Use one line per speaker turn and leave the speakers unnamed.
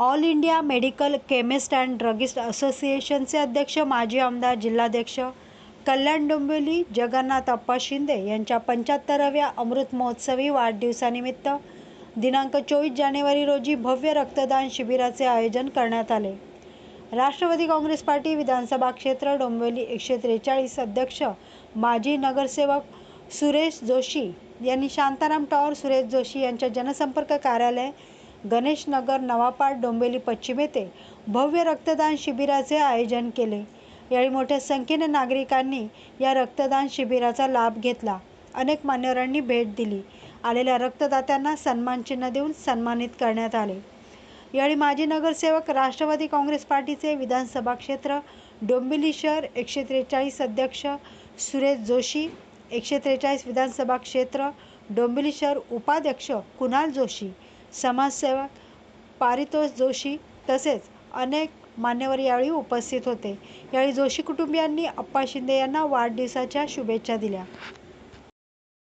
All India medical chemist and druggist असोसिएशनचे अध्यक्ष माजी आमदार जिल्हाध्यक्ष कल्याण डोंबिवली जगन्नाथ अप्पा शिंदे यांच्या पंच्याहत्तराव्या अमृत महोत्सवी वाढदिवसानिमित्त दिनांक चोवीस जानेवारी रोजी भव्य रक्तदान शिबिराचे आयोजन करण्यात आले. राष्ट्रवादी काँग्रेस पार्टी विधानसभा क्षेत्र डोंबिवली एकशे त्रेचाळीस अध्यक्ष माजी नगरसेवक सुरेश जोशी यांनी शांताराम टॉवर सुरेश जोशी यांच्या जनसंपर्क कार्यालय गणेशनगर नवापाड डोंबिवली पश्चिम येथे भव्य रक्तदान शिबिराचे आयोजन केले. यावेळी मोठ्या संख्येने नागरिकांनी या रक्तदान शिबिराचा लाभ घेतला. अनेक मान्यवरांनी भेट दिली. आलेल्या रक्तदात्यांना सन्मानचिन्ह देऊन सन्मानित करण्यात आले. यावेळी माजी नगरसेवक राष्ट्रवादी काँग्रेस पार्टीचे विधानसभा क्षेत्र डोंबिवली शहर एकशे त्रेचाळीस अध्यक्ष सुरेश जोशी एकशे त्रेचाळीस विधानसभा क्षेत्र डोंबिवली शहर उपाध्यक्ष कुणाल जोशी समाजसेवक पारितोष जोशी तसेच अनेक मान्यवर यावेळी उपस्थित होते. यावेळी जोशी कुटुंबियांनी अप्पा शिंदे यांना वाढदिवसाच्या शुभेच्छा दिल्या.